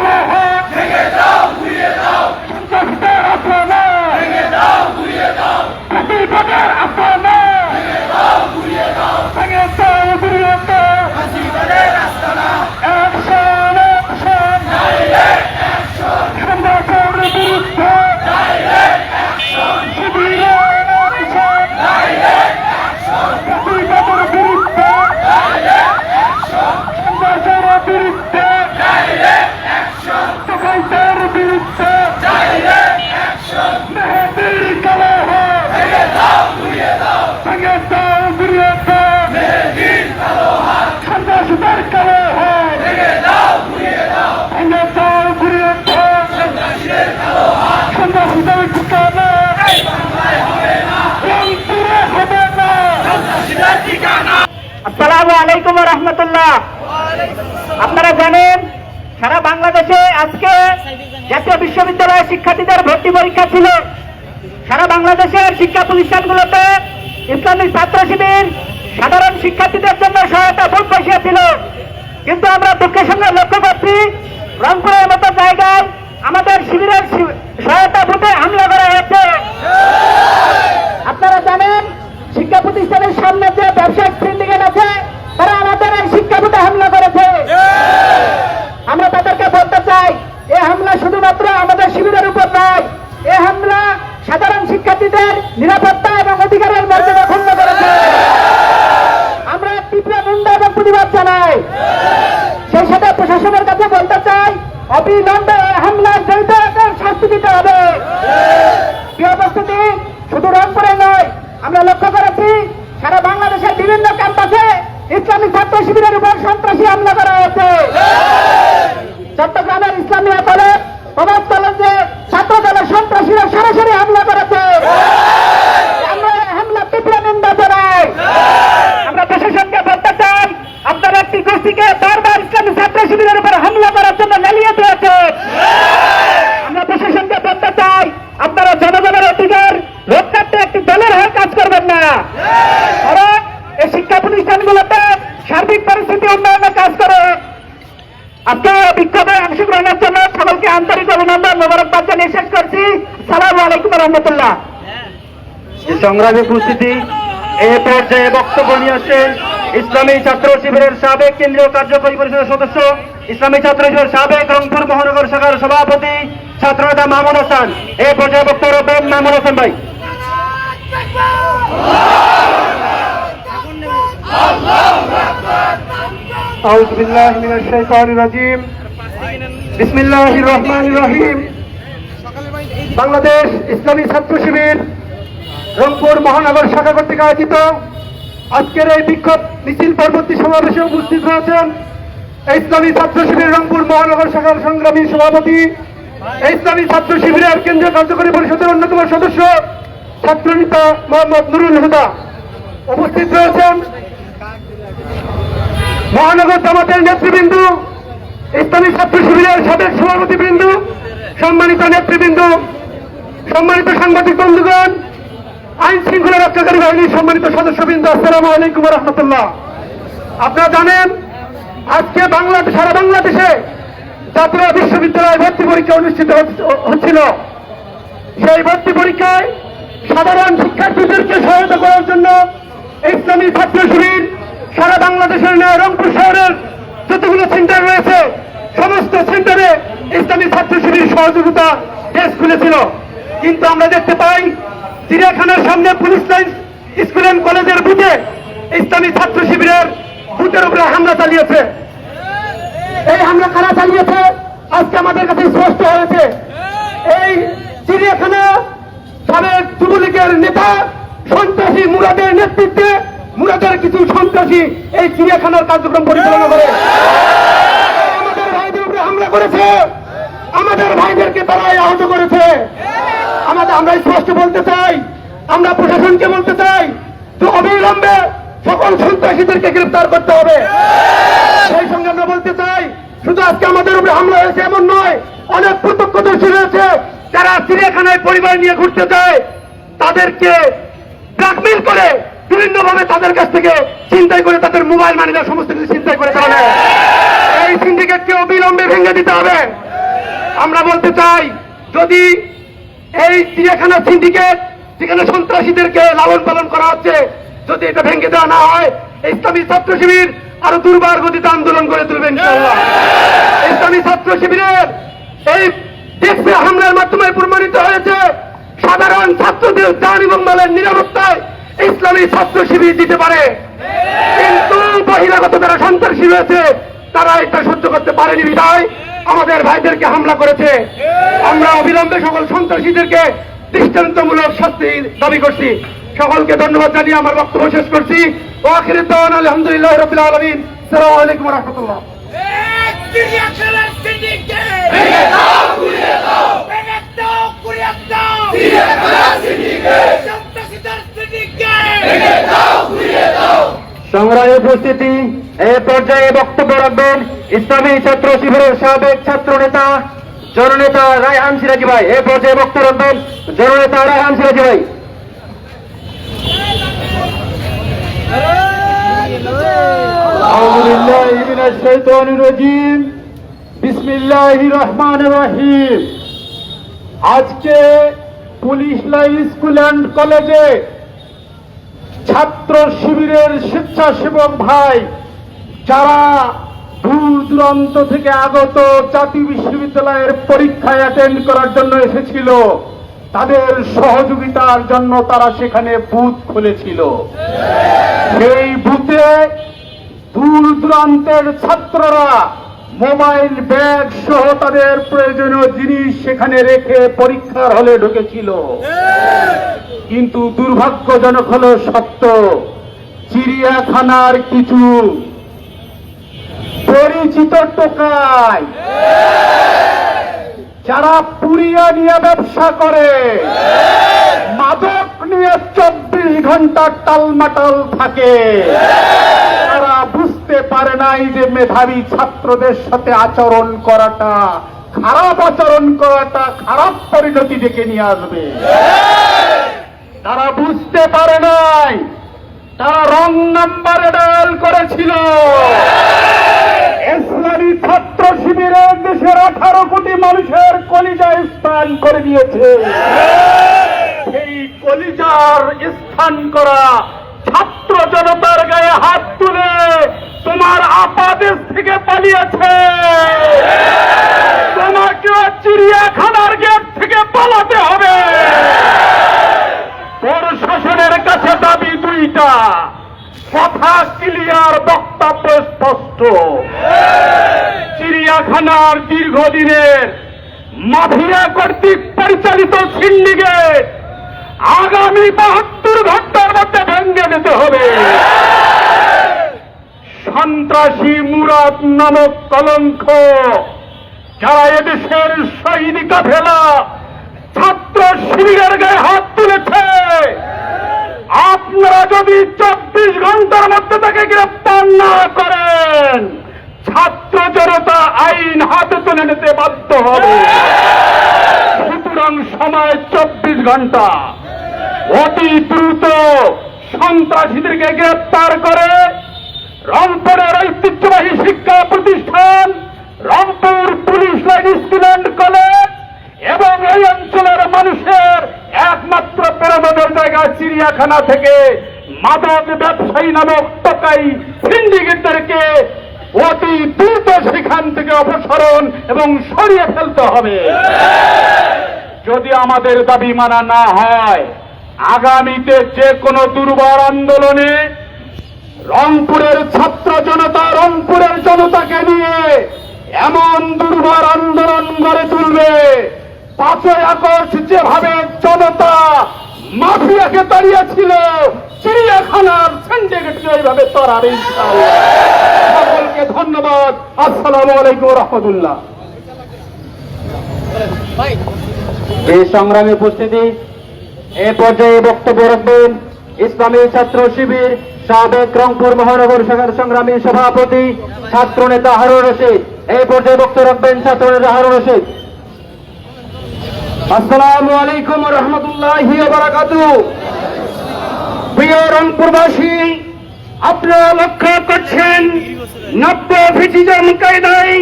Bravo! রহমতুল্লাহ। আপনারা জানেন, সারা বাংলাদেশে আজকে জাতীয় বিশ্ববিদ্যালয়ের শিক্ষার্থীদের ভর্তি পরীক্ষা ছিল। সারা বাংলাদেশের শিক্ষা প্রতিষ্ঠানগুলোতে ইসলামিক ছাত্র শিবির সাধারণ শিক্ষার্থীদের জন্য সহায়তা বুথ বসিয়েছিল। কিন্তু আমরা দুঃখের সঙ্গে লক্ষ্য করছি, রংপুরের মতো জায়গায় আমাদের শিবিরের সহায়তা বুথে হামলা করা হয়েছে। আপনারা জানেন, শিক্ষা প্রতিষ্ঠানের সামনে যে ব্যবসায়িক সিন্ডিকেট আছে তারা আমাদের এই শিক্ষা বোর্ডে হামলা করেছে। আমরা তাদেরকে বলতে চাই এই হামলা শুধুমাত্র আমাদের শিবিরের উপর নয় এই হামলা সাধারণ শিক্ষার্থীদের নিরাপত্তা এবং অধিকারের মর্যাদা ক্ষুণ্ণ করেছে। আমরা তীব্র নিন্দা এবং প্রতিবাদ জানাই। সেই সাথে প্রশাসনের কাছে বলতে চাই অবিলম্বে হামলার জড়িতদের শাস্তি দিতে হবে। শুধু রংপুরে নয় আমরা লক্ষ্য করেছি সারা বাংলাদেশের বিভিন্ন ক্যাম্পাসে ইসলামী ছাত্র শিবিরের উপর সন্ত্রাসী হামলা করা হয়েছে চট্টগ্রামের ইসলামিয়া কলেজ প্রভাব কলেজে ছাত্র দলের সন্ত্রাসীরা সরাসরি হামলা করেছে আমরা এই হামলা তীব্র নিন্দা জানাই আমরা প্রশাসনকে বলতে চাই আপনারা একটি গোষ্ঠীকে বারবার ইসলামী ছাত্র শিবিরের উপর হামলা করার জন্য লেলিয়ে দিয়েছে আমরা প্রশাসনকে বলতে চাই আপনারা জনগণের অধিকার রক্ষার্থে একটি দলের হয়ে কাজ করবেন না বরং এই শিক্ষা প্রতিষ্ঠানগুলোতে সার্বিক পরিস্থিতি উন্নয়নে কাজ করে। আজকে বিক্ষোভে অংশগ্রহণের জন্য সকলকে আন্তরিক অভিনন্দন মোবারকবাদ জানিয়ে শেষ করছি। সালাম আলাইকুম রহমতুল্লাহ। সংগ্রামী উপস্থিতি এ পর্যায়ে বক্তব্য নিয়ে আসছেন ইসলামী ছাত্র শিবিরের সাবেক কেন্দ্রীয় কার্যকরী পরিষদের সদস্য ইসলামী ছাত্র শিবিরের সাবেক রংপুর মহানগর শাখার সভাপতি ছাত্রনেতা মামুন হাসান। এ পর্যায়ে বক্তব্য রাখবেন মামুন হাসান ভাই। أعوذ بالله من الشيطان الرجيم بسم الله الرحمن الرحيم বাংলাদেশ ইসলামী ছাত্র শিবির রংপুর মহানগর শাখা কর্তৃক আয়োজিত আজকের এই বিক্ষোভ মিছিল পরবর্তী সমাবেশে উপস্থিত রয়েছেন ইসলামী ছাত্র শিবির রংপুর মহানগর শাখার সংগ্রামী সভাপতি ইসলামী ছাত্র শিবিরের কেন্দ্রীয় কার্যকরী পরিষদের অন্যতম সদস্য ছাত্রনেতা মোহাম্মদ নুরুল হুদা উপস্থিত রয়েছেন মহানগর জামাতের নেতৃবৃন্দ, ইসলামী ছাত্র শিবিরের সাবেক সভাপতিবৃন্দ, সম্মানিত নেতৃবৃন্দ, সম্মানিত সাংবাদিক বন্ধুগণ, আইন শৃঙ্খলা রক্ষাকারী বাহিনীর সম্মানিত সদস্যবৃন্দ, আসসালামু আলাইকুম রহমতুল্লাহ আপনারা জানেন, আজকে বাংলাদেশ সারা বাংলাদেশে জাতীয় বিশ্ববিদ্যালয় ভর্তি পরীক্ষা অনুষ্ঠিত হচ্ছ- হচ্ছিল। সেই ভর্তি পরীক্ষায় সাধারণ শিক্ষার্থীদেরকে সহায়তা করার জন্য ইসলামী ছাত্র শিবির সারা বাংলাদেশের নয় রংপুর শহরের যতগুলো সেন্টার রয়েছে, সমস্ত সেন্টারে ইসলামী ছাত্র শিবির সহযোগিতা ডেস্ক খুলেছিল। কিন্তু আমরা দেখতে পাই, চিড়িয়াখানার সামনে পুলিশ লাইন, স্কুল অ্যান্ড কলেজের বুথে ইসলামী ছাত্র শিবিরের বুথের উপরে হামলা চালিয়েছে। এই হামলা কারা চালিয়েছে? আজকে আমাদের কাছে স্পষ্ট হয়েছে। এই চিড়িয়াখানা সাবেক যুবলীগের নেতা, সন্ত্রাসী মুরাদের নেতৃত্বে মুরাদের কিছু সন্ত্রাসী এই চিড়িয়াখানার কার্যক্রম পরিচালনা করে। আমাদের ভাইদের উপরে হামলা করেছে। আমাদের ভাইদেরকে তারা আহত করেছে। আমাদের আমরা স্পষ্ট বলতে চাই, আমরা প্রশাসনকে বলতে চাই যে অবিলম্বে সকল সন্ত্রাসীদেরকে গ্রেফতার করতে হবে। সেই সঙ্গে আমরা বলতে চাই, শুধু আজকে আমাদের উপরে হামলা হয়েছে এমন নয়, অনেক প্রত্যক্ষদর্শী রয়েছে যারা চিড়িয়াখানায় পরিবার নিয়ে ঘুরতে যায়। তাদেরকে ব্ল্যাকমেল করে বিভিন্ন ভাবে তাদের কাছ থেকে চিন্তাই করে তাদের মোবাইল মানিটা সমস্ত কিছু চিন্তাই করে তারা এই সিন্ডিকেটকে অবিলম্বে ভেঙে দিতে হবে। আমরা বলতে চাই, যদি এই চিড়িয়াখানা সিন্ডিকেট যেখানে সন্ত্রাসীদেরকে লালন পালন করা হচ্ছে, যদি এটা ভেঙে দেওয়া না হয়, ইসলামী ছাত্র শিবির আরও দুর্বার গতিতে আন্দোলন করে তুলবেন ইসলামী ছাত্র শিবিরের এই দেশে হামলার মাধ্যমে প্রমাণিত হয়েছে, সাধারণ ছাত্রদের যান এবং মালের নিরাপত্তায় ইসলামী ছাত্র শিবির দিতে পারে। কিন্তু বহিরাগত যারা সন্ত্রাসী রয়েছে তারা এটা সহ্য করতে পারেনি বিধায় আমাদের ভাইদেরকে হামলা করেছে। আমরা অবিলম্বে সকল সন্ত্রাসীদেরকে দৃষ্টান্তমূলক শাস্তি দাবি করছি। সকলকে ধন্যবাদ জানিয়ে আমার বক্তব্য শেষ করছি। আলহামদুলিল্লাহ রবিল আলমিন। সালাম আলাইকুম রহমতুল্লাহ। চিড়িয়াখানার সংগ্রামে উপস্থিতি, এ পর্যায়ে বক্তব্য রাখবেন ইসলামী ছাত্র শিবিরের সাবেক ছাত্র নেতা জননেতা রায়হান সিরাজি ভাই। এ পর্যায়ে বক্তব্য রাখবেন জননেতা রায়হান সিরাজি ভাই। আজকে পুলিশ লাইন স্কুল অ্যান্ড কলেজে ছাত্র শিবিরের স্বেচ্ছাসেবক ভাই, যারা দূর দূরান্ত থেকে আগত জাতীয় বিশ্ববিদ্যালয়ের পরীক্ষায় অ্যাটেন্ড করার জন্য এসেছিল। তাদের সহযোগিতার জন্য তারা সেখানে বুথ খুলেছিল। সেই বুথে দূর দূরান্তের ছাত্ররা মোবাইল ব্যাগ সহ তাদের প্রয়োজনীয় জিনিস সেখানে রেখে পরীক্ষার হলে ঢুকেছিল। কিন্তু দুর্ভাগ্যজনক হলো সত্য, চিড়িয়াখানার কিছু পরিচিত টোকায় যারা পুরিয়া নিয়ে ব্যবসা করে, মাদক নিয়ে চব্বিশ ঘণ্টা টালমাটাল থাকে। বুঝতে পারে নাই যে মেধাবী ছাত্রদের সাথে আচরণ করাটা, খারাপ আচরণ করাটা, খারাপ পরিণতি ডেকে নিয়ে আসবে। তারা বুঝতে পারে নাই, তারা রং নাম্বারে ডায়াল করেছিল। ইসলামী ছাত্র শিবিরের দেশের আঠারো কোটি মানুষের কলিজায় স্থান করে দিয়েছে। সেই কলিজার স্থান করা ছাত্র জনতার গায়ে হাত তুলে তোমার আপাদেশ থেকে পালিয়েছে। তোমাকে চিড়িয়াখানার গেট থেকে পালাতে হবে। প্রশাসনের কাছে দাবি দুইটা। কথা ক্লিয়ার, বক্তব্য স্পষ্ট। চিড়িয়াখানার দীর্ঘদিনের মাফিয়া কর্তৃক পরিচালিত সিন্ডিকেট আগামী বাহাত্তর ঘণ্টার মধ্যে ভেঙে দিতে হবে। সন্ত্রাসী মুরাদ নামক কলঙ্ক, যারা এদেশের সৈনিক কাফেলা ছাত্র শিবিরের গায়ে হাত তুলেছে। আপনারা যদি চব্বিশ ঘণ্টার মধ্যে তাকে গ্রেপ্তার না করেন, ছাত্র জনতা আইন হাতে তুলে নিতে বাধ্য হবে। সুতরাং সময় চব্বিশ ঘণ্টা। অতি দ্রুত সন্ত্রাসীদেরকে গ্রেপ্তার করে রংপুরের ঐতিহ্যবাহী শিক্ষা প্রতিষ্ঠান, Rangpur police line school and college এবং এই অঞ্চলের মানুষের একমাত্র প্রেরণের জায়গা চিড়িয়াখানা থেকে মাদক ব্যবসায়ী নামক টোকাই সিন্ডিকেটদেরকে অতি দ্রুত সেখান থেকে অপসারণ এবং সরিয়ে ফেলতে হবে। যদি আমাদের দাবি মানা না হয়, আগামীতে যে কোনো দুর্বার আন্দোলনে রংপুরের ছাত্র জনতা, রংপুরের জনতাকে নিয়ে এমন দুর্বার আন্দোলন গড়ে তুলবে। পাঁচই আগস্ট যেভাবে জনতা মাফিয়াকে তাড়িয়েছিল, চিড়িয়াখানার সিন্ডিকেটকে এইভাবে সকলকে ধন্যবাদ। আসসালামু আলাইকুম রহমতুল্লাহ। এই সংগ্রামী উপস্থিতি, এ পর্যায়ে বক্তব্য রাখবেন ইসলামী ছাত্র শিবির সাবেক রংপুর মহানগর শাখার সংগ্রামী সভাপতি, ছাত্র নেতা হারুন রশিদ। এই পর্যায়ে বক্তব্য রাখবেন ছাত্র নেতা হারুন রশিদ। আসসালামু আলাইকুম রহমতুল্লাহি প্রিয় রংপুরবাসী, আপনারা লক্ষ্য করছেন নব্য ভিজিজম কায়দায়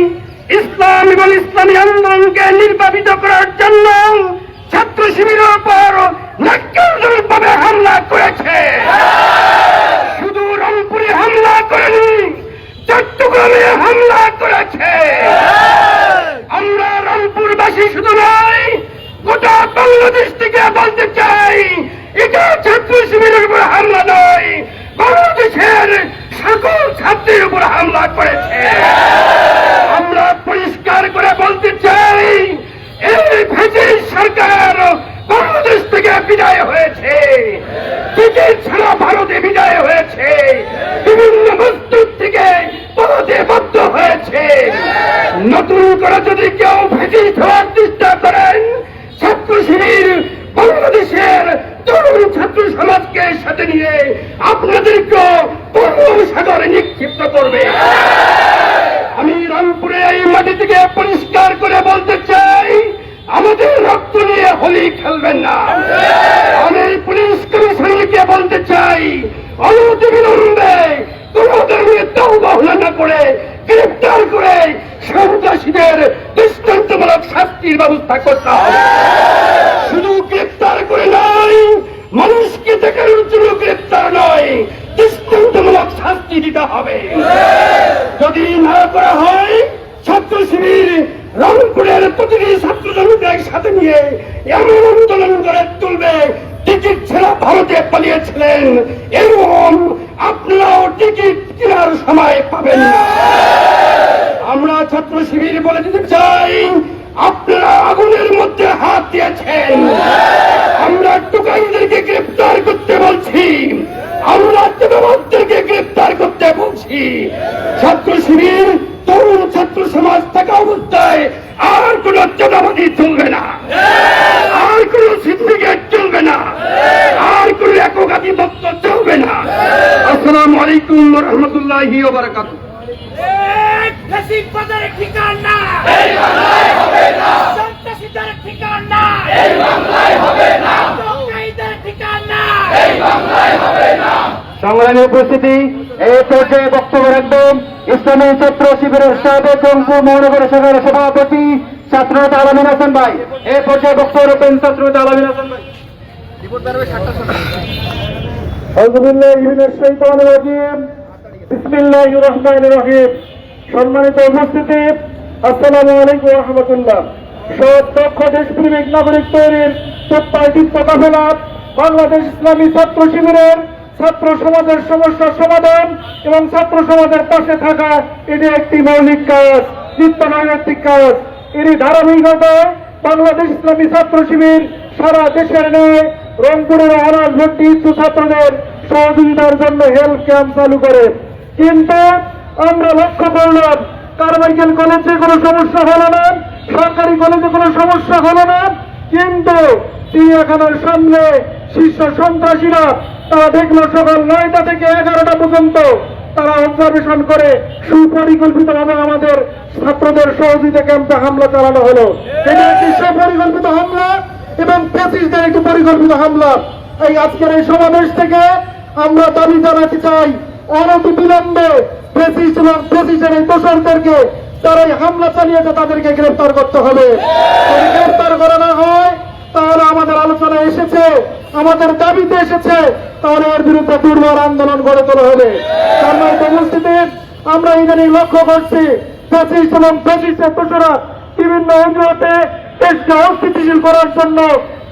ইসলাম এবং ইসলামী আন্দোলনকে নির্বাপিত করার জন্য ছাত্র শিবিরের উপর নাক্যভাবে হামলা করেছে। রংপুরে হামলা করেনি চট্টগ্রামে হামলা করেছে। আমরা রংপুরবাসী শুধু নয়, গোটা বাংলাদেশ থেকে বলতে চাই, এটা ছাত্র শিবিরের উপর হামলা নয়, বাংলাদেশের সকল ছাত্রের উপর হামলা করেছে। আমরা পরিষ্কার করে বলতে চাই, এই ভেজি সরকার বাংলাদেশ থেকে বিদায় হয়েছে। ব্রিটেন ছাড়া ভারতে বিদায় হয়েছে। বিভিন্ন মজদুর থেকে পদতে বাধ্য হয়েছে। নতুন করে যদি কেউ ভেটি ফেলার চেষ্টা করেন ছাত্র শিবির বাংলাদেশের তরুণ ছাত্র সমাজকে সাথে নিয়ে আপনাদেরকে পূর্ণ সাগরে নিক্ষিপ্ত করবে। আমি রংপুরে এই মাটি থেকে পরি রহমতুল্লাহি বারাকাতুহ ফেসিবাদের ঠিকানা। এই বাংলায় হবে না। সন্ত্রাসীদের ঠিকানা। এই বাংলায় হবে না। দোকাইদের ঠিকানা। এই সংগ্রামী উপস্থিতি এই পর্যায়ে বক্তব্য রাখবেন ইসলামী ছাত্র শিবিরের সাবেক রংপুর মহানগর শাখার সভাপতি ছাত্রনেতা আলমিন হাসান ভাই। এই পর্যায়ে বক্তব্য রাখবেন ছাত্রনেতা আলমিন হাসান ভাই। সম্মানিত উপস্থিতি, আসসালামু আলাইকুম রহমতুল্লাহ। সব দক্ষ দেশপ্রেমিক নাগরিক তৈরির প্রত্যাশিত কাফেলা বাংলাদেশ ইসলামী ছাত্র শিবিরের ছাত্র সমাজের সমস্যার সমাধান এবং ছাত্র সমাজের পাশে থাকা, এটি একটি মৌলিক কাজ নিত্য নৈতিক কাজ। এরই ধারাবাহিকতায় বাংলাদেশ ইসলামী ছাত্র শিবির সারা দেশের ন্যায় রংপুরের অনার্স ভর্তি ইচ্ছু ছাত্রদের সহযোগিতার জন্য হেলথ ক্যাম্প চালু করে। কিন্তু আমরা লক্ষ্য করলাম। কারমাইকেল কলেজে কোনো সমস্যা হলো না, সরকারি কলেজে কোনো সমস্যা হলো না, কিন্তু চিড়িয়াখানার সামনে শীর্ষ সন্ত্রাসীরা, তারা দেখল সকাল নয়টা থেকে এগারোটা পর্যন্ত তারা অবজারভেশন করে। সুপরিকল্পিত ভাবে আমাদের ছাত্রদের সহযোগিতা ক্যাম্পে হামলা চালানো হলো। এটা একটি সুপরিকল্পিত হামলা এবং প্যাসিসদের একটি পরিকল্পিত হামলা। এই আজকের এই সমাবেশ থেকে আমরা দাবি জানাতে চাই অনতি বিলম্বে প্রেসিস এবং প্রেসিসের এই দোষরদেরকে তারা হামলা চালিয়েছে, তাদেরকে গ্রেফতার করতে হবে। যদি গ্রেফতার করা না হয়, তাহলে আমাদের আলোচনা এসেছে, আমাদের দাবিতে এসেছে, তাহলে এর বিরুদ্ধে দুর্বার আন্দোলন গড়ে তোলা হবে। সম্মানিত উপস্থিতি আমরা ইদানিং লক্ষ্য করছি এবং ফ্যাসিস্টের দোষরা বিভিন্ন অজুহাতে দেশকে অস্থিতিশীল করার জন্য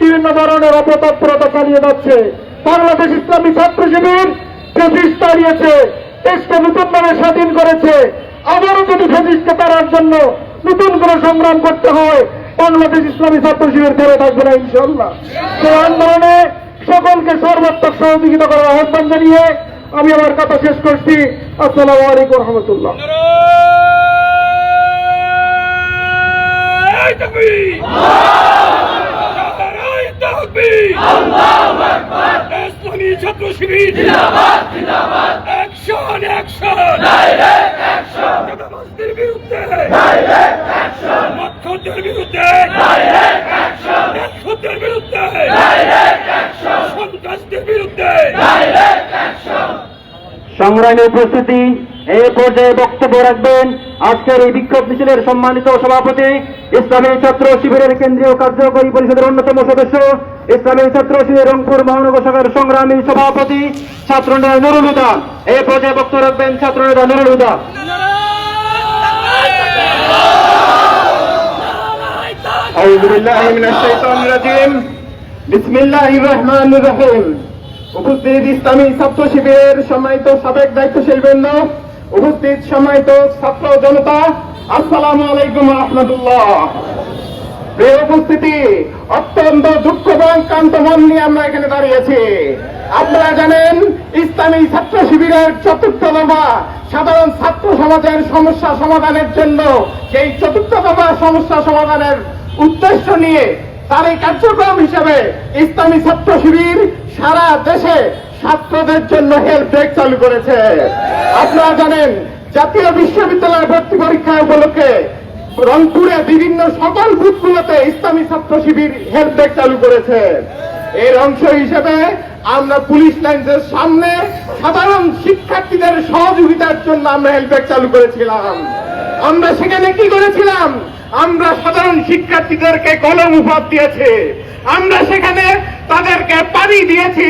বিভিন্ন ধরনের অপতৎপরতা চালিয়ে যাচ্ছে। বাংলাদেশ ইসলামী ছাত্র শিবির ফেসিস্ট তাড়িয়েছে দেশকে নতুনভাবে স্বাধীন করেছে। আবারও যদি ফেসিস্টকে তাড়ার জন্য নতুন করে সংগ্রাম করতে হয়, বাংলাদেশ ইসলামী ছাত্র শিবির ধরে থাকবে না ইনশাল্লাহ সেই আন্দোলনে সকলকে সর্বাত্মক সহযোগিতা করার আহ্বান জানিয়ে আমি আমার কথা শেষ করছি। আসসালামু আলাইকুম রহমতুল্লাহ। এই তাকবীর আল্লাহু আকবার ইসলামী ছাত্র শিবির। জিন্দাবাদ জিন্দাবাদ অ্যাকশন অ্যাকশন ডাইরেক্ট অ্যাকশন চাঁদাবাজদের বিরুদ্ধে। ডাইরেক্ট অ্যাকশন মক্ষদের বিরুদ্ধে। ডাইরেক্ট অ্যাকশন মক্ষদের বিরুদ্ধে। ডাইরেক্ট অ্যাকশন সন্ত্রাসদের বিরুদ্ধে। সংগ্রামী উপস্থিতি এই পর্যায়ে বক্তব্য রাখবেন আজকের এই বিক্ষোভ মিছিলের সম্মানিত সভাপতি ইসলামী ছাত্র শিবিরের কেন্দ্রীয় কার্যকরী পরিষদের অন্যতম সদস্য ইসলামী ছাত্র শিবির রংপুর মহানগর শাখার সংগ্রামী সভাপতি ছাত্র নেতা নুরুল হুদা এই পর্যায়ে বক্তব্য রাখবেন ছাত্র নেতা নুরুল হুদা أعوذ بالله من الشيطان الرجيم بسم الله الرحمن الرحيم উপস্থিত ইসলামী ছাত্র শিবিরের সম্মানিত সাবেক দায়িত্বশীল বৃন্দ উপস্থিত সম্মানিত ছাত্র জনতা, আসসালামু আলাইকুম রহমতুল্লাহ। প্রিয় উপস্থিতি, অত্যন্ত দুঃখ মন নিয়ে আমরা এখানে দাঁড়িয়েছি আপনারা জানেন, ইসলামী ছাত্র শিবিরের চতুর্থ দফা সাধারণ ছাত্র সমাজের সমস্যা সমাধানের জন্য সেই চতুর্থ দফা সমস্যা সমাধানের উদ্দেশ্য নিয়ে তার এই কার্যক্রম হিসেবে ইসলামী ছাত্র শিবির সারা দেশে ছাত্রদের জন্য হেল্প ডেস্ক চালু করেছে। আপনারা জানেন, জাতীয় বিশ্ববিদ্যালয় ভর্তি পরীক্ষা উপলক্ষে রংপুরে বিভিন্ন সকল বুথগুলোতে ইসলামী ছাত্র শিবির হেল্প ডেস্ক চালু করেছে। এর অংশ হিসেবে আমরা পুলিশ লাইন্সের সামনে সাধারণ শিক্ষার্থীদের সহযোগিতার জন্য আমরা হেল্প ডেস্ক চালু করেছিলাম। আমরা সেখানে কি করেছিলাম? আমরা সাধারণ শিক্ষার্থীদেরকে কলম উপহার দিয়েছি। আমরা সেখানে তাদেরকে পানি দিয়েছি।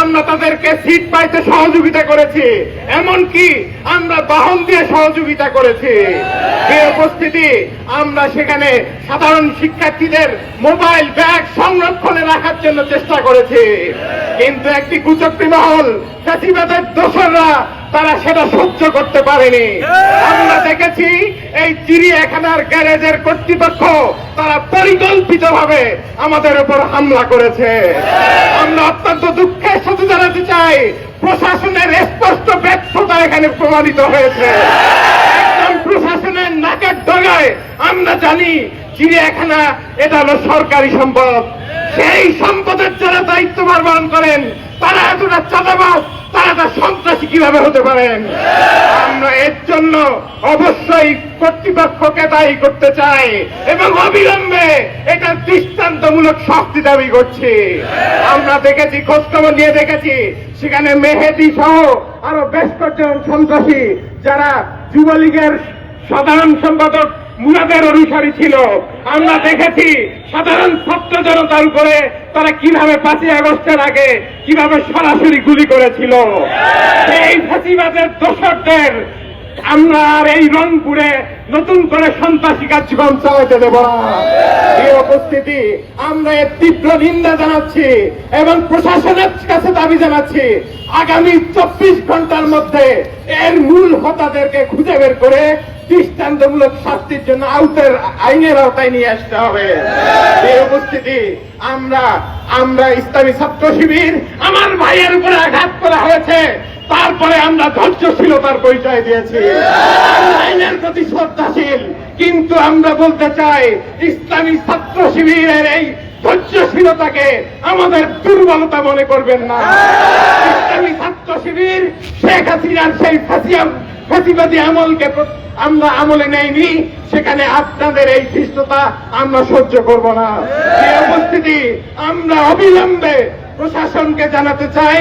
আমরা তাদেরকে সিট পাইতে সহযোগিতা করেছি। এমনকি আমরা বাহন দিয়ে সহযোগিতা করেছি। এই উপস্থিতি আমরা সেখানে সাধারণ শিক্ষার্থীদের মোবাইল ব্যাগ সংরক্ষণে রাখার জন্য চেষ্টা করেছি। কিন্তু একটি কুচক্রী মহল ফ্যাসিবাদের দোসররা তারা সেটা সহ্য করতে পারেনি। আমরা দেখেছি এই চিড়িয়াখানার গ্যারেজের কর্তৃপক্ষ তারা পরিকল্পিতভাবে আমাদের উপর হামলা করেছে। আমরা অত্যন্ত দুঃখের সাথে জানাতে চাই, প্রশাসনের স্পষ্ট ব্যর্থতা এখানে প্রমাণিত হয়েছে। একদম প্রশাসনের নাকের ডগায় আমরা জানি, চিড়িয়াখানা এটা হলো সরকারি সম্পদ। সেই সম্পদের যারা দায়িত্ব পালন করেন, তারা এতটা চাঁদাবাজ, তারা তার সন্ত্রাসী কীভাবে হতে পারেন? আমরা এর জন্য অবশ্যই কর্তৃপক্ষকে দায়ী করতে চাই এবং অবিলম্বে এটা দৃষ্টান্তমূলক শাস্তি দাবি করছি। আমরা দেখেছি, খোঁজখবর নিয়ে দেখেছি, সেখানে মেহেদি সহ আরও বেশ কয়েকজন সন্ত্রাসী যারা যুবলীগের সাধারণ সম্পাদক মুরাদের অনুসারী ছিল। আমরা দেখেছি সাধারণ ছাত্র জনতার উপরে তারা কীভাবে পাঁচই আগস্টের আগে কীভাবে সরাসরি গুলি করেছিল। সেই ফাঁসিবাদের দোষকদের আমরা আর এই রংপুরে নতুন করে সন্ত্রাসী কার্যক্রম চালাতে দেব না। এই উপস্থিতি আমরা এর তীব্র নিন্দা জানাচ্ছি এবং প্রশাসনের কাছে দাবি জানাচ্ছি। আগামী চব্বিশ ঘণ্টার মধ্যে এর মূল হতাদেরকে খুঁজে বের করে দৃষ্টান্তমূলক শাস্তির জন্য আউটের আইনের আওতায় নিয়ে আসতে হবে। এই উপস্থিতি আমরা আমরা ইসলামী ছাত্র শিবির আমার ভাইয়ের উপরে আঘাত করা হয়েছে। তারপরে আমরা ধৈর্যশীলতার পরিচয় দিয়েছি। আইনের প্রতি শ্রদ্ধাশীল। কিন্তু আমরা বলতে চাই, ইসলামী ছাত্র শিবিরের এই ধৈর্যশীলতাকে আমাদের দুর্বলতা মনে করবেন না। ইসলামী ছাত্র শিবির, শেখ হাসিনার সেই ফাঁসিয়াম ফাঁসিবাদী আমলকে আমরা আমলে নেয়নি সেখানে আপনাদের এই ধৃষ্টতা আমরা সহ্য করব না। এই উপস্থিতি আমরা অবিলম্বে প্রশাসনকে জানাতে চাই,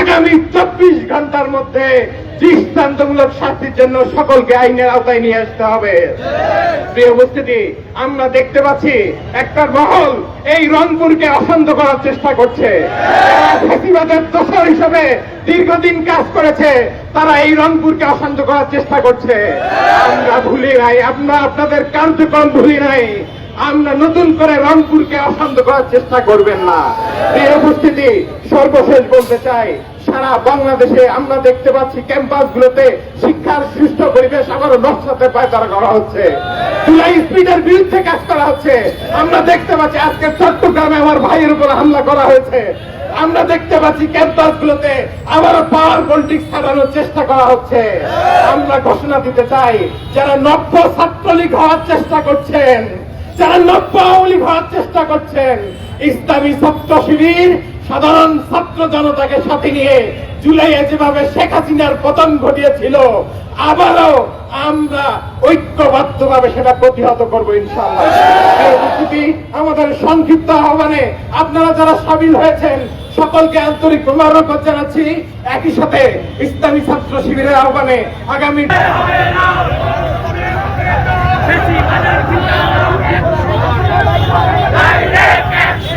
আগামী চব্বিশ ঘণ্টার মধ্যে দৃষ্টান্তমূলক শাস্তির জন্য সকলকে আইনের আওতায় নিয়ে আসতে হবে। প্রিয় উপস্থিতি, আমরা দেখতে পাচ্ছি একটা মহল এই রংপুরকে অশান্ত করার চেষ্টা করছে। দোষর হিসেবে দীর্ঘদিন কাজ করেছে, তারা এই রংপুরকে অশান্ত করার চেষ্টা করছে। আমরা ভুলি নাই, আমরা আপনাদের কার্যক্রম ভুলি নাই। আমরা নতুন করে রংপুরকে অশান্ত করার চেষ্টা করবেন না। এই উপস্থিতি, সর্বশেষ বলতে চাই, সারা বাংলাদেশে আমরা দেখতে পাচ্ছি ক্যাম্পাসগুলোতে শিক্ষার সুষ্ঠু পরিবেশ আবারও নকশাতে পায়তারা করা হচ্ছে। জুলাই স্পিডের বিরুদ্ধে কাজ করা হচ্ছে। আমরা দেখতে পাচ্ছি আজকে চট্টগ্রামে আমার ভাইয়ের উপর হামলা করা হয়েছে। আমরা দেখতে পাচ্ছি ক্যাম্পাসগুলোতে আবারও পাওয়ার পলিটিক্স ছাড়ানোর চেষ্টা করা হচ্ছে। আমরা ঘোষণা দিতে চাই, যারা নব্য ছাত্রলীগ হওয়ার চেষ্টা করছেন যারা নব্য আওয়ামী হওয়ার চেষ্টা করছেন, ইসলামী ছাত্র শিবির সাধারণ ছাত্র জনতাকে সাথে নিয়ে জুলাইয়ে যেভাবে শেখ হাসিনার পতন ঘটিয়েছিল, আবারও আমরা ঐক্যবদ্ধভাবে সেটা প্রতিহত করব ইনশাআল্লাহ। আমাদের সংক্ষিপ্ত আহ্বানে আপনারা যারা সামিল হয়েছেন, সকলকে আন্তরিক মোবারকবাদ জানাচ্ছি। একই সাথে ইসলামী ছাত্র শিবিরের আহ্বানে আগামী Direct action!